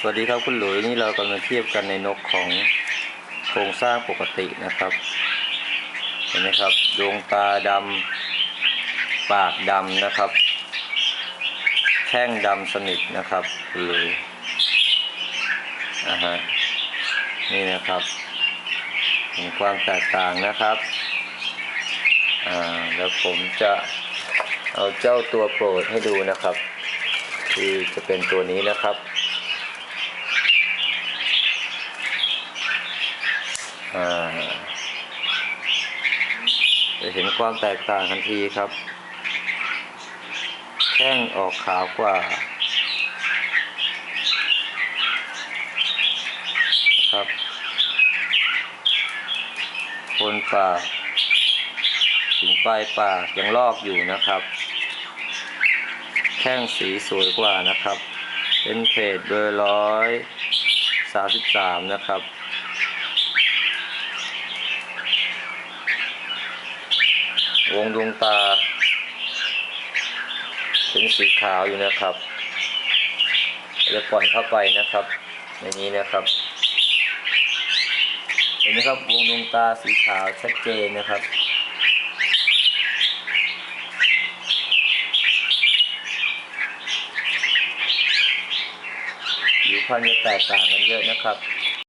สวัสดีครับคุณหลุยนี่เรากำลังเทียบกันในนกของโครงสร้างปกตินะครับ เห็นไหมครับดวงตาดำปากดำนะครับแข้งดำสนิทนะครับคุณหลุยอ่าฮะนี่นะครับเห็นความแตกต่างนะครับอ่าแล้วผมจะเอาเจ้าตัวโปรดให้ดูนะครับ คือจะเป็นตัวนี้นะครับ อ่า จะเห็นความแตกต่างทันทีครับ แข้งออกขาวกว่านะครับบนปากถึงปลายปากยังลอกอยู่นะครับ แข้งสีสวยกว่านะครับ เป็นเพจเบอร์ร้อยสามสิบสามนะครับ วงดวงตา เป็นสีขาวอยู่นะครับจะปล่อยเข้าไปนะครับ ในนี้นะครับ เห็นไหมครับวงดวงตาสีขาวชัดเจนนะครับผิวพรรณจะแตกต่างกันเยอะนะครับ